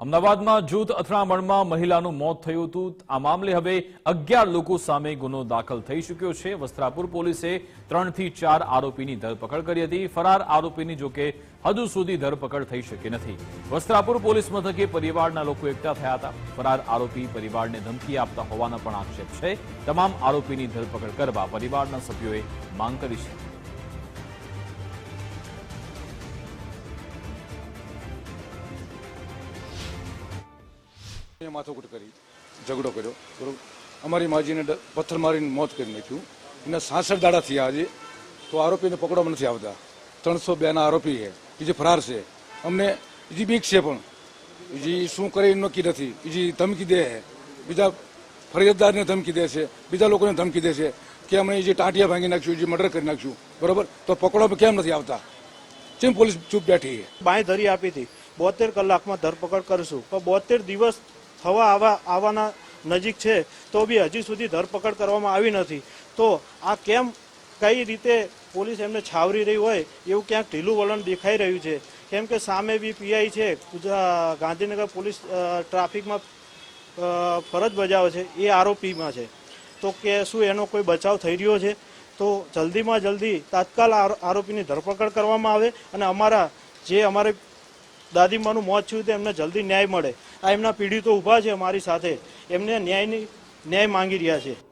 અમદાવાદમાં જૂથ અથડામણમાં મહિલાનું મોત થયું હતું. આ મામલે હવે અગિયાર લોકો સામે ગુનો દાખલ થઈ ચૂક્યો છે. વસ્ત્રાપુર પોલીસે ત્રણથી ચાર આરોપીની ધરપકડ કરી હતી. ફરાર આરોપીની જોકે હજુ સુધી ધરપકડ થઈ શકી નથી. વસ્ત્રાપુર પોલીસ મથકે પરિવારના લોકો એકઠા થયા હતા. ફરાર આરોપી પરિવારને ધમકી આપતા હોવાના પણ આક્ષેપ છે. તમામ આરોપીની ધરપકડ કરવા પરિવારના સભ્યોએ માંગ કરી છે. એ માથાકૂટ કરી, ઝઘડો કર્યો. બરોબર? અમારી માજીને પથ્થર મારીને મોત કરી નાખ્યું. એના સાસઠ દાડા થયા આજે તો આરોપીને પકડવામાં નથી આવતા. ત્રણસો બે ના આરોપી છે. એ જે ફરાર છે. અમને બીજી બીક છે પણ. જે શું કરે એમ નક્કી નથી. બીજી ધમકી દે છે. બીજા ફરિયાદદારને ધમકી દે છે. બીજા લોકોને ધમકી દે છે કે અમે જે ટાંટિયા ભાંગી નાખ્યું જે મર્ડર કરી નાખ્યું. બરોબર? તો પકડવામાં કેમ નથી આવતા? કેમ પોલીસ ચૂપ બેઠી છે? બાંયધરી આપી હતી. બોતેર કલાકમાં ધરપકડ કરશું. પણ બોતેર દિવસ થવા આવા આવવાના નજીક છે, તો બી હજી સુધી ધરપકડ કરવામાં આવી નથી. તો આ કેમ કઈ રીતે પોલીસ એમને છાવરી રહી હોય, એવું ક્યાંક ઢીલું વલણ દેખાઈ રહ્યું છે. કેમ કે સામે બી પીઆઈ છે ગાંધીનગર પોલીસ ટ્રાફિકમાં ફરજ બજાવે છે, એ આરોપીમાં છે. તો કે શું એનો કોઈ બચાવ થઈ રહ્યો છે? તો જલ્દીમાં જલ્દી તાત્કાલ આરો- આરોપીની ધરપકડ કરવામાં આવે અને અમારા જે અમારે દાદીમાનું મોત થયું તે એમને જલ્દી ન્યાય મળે. આ એમના પીડિતો ઊભા છે અમારી સાથે. એમને ન્યાયની ન્યાય માંગી રહ્યા છે.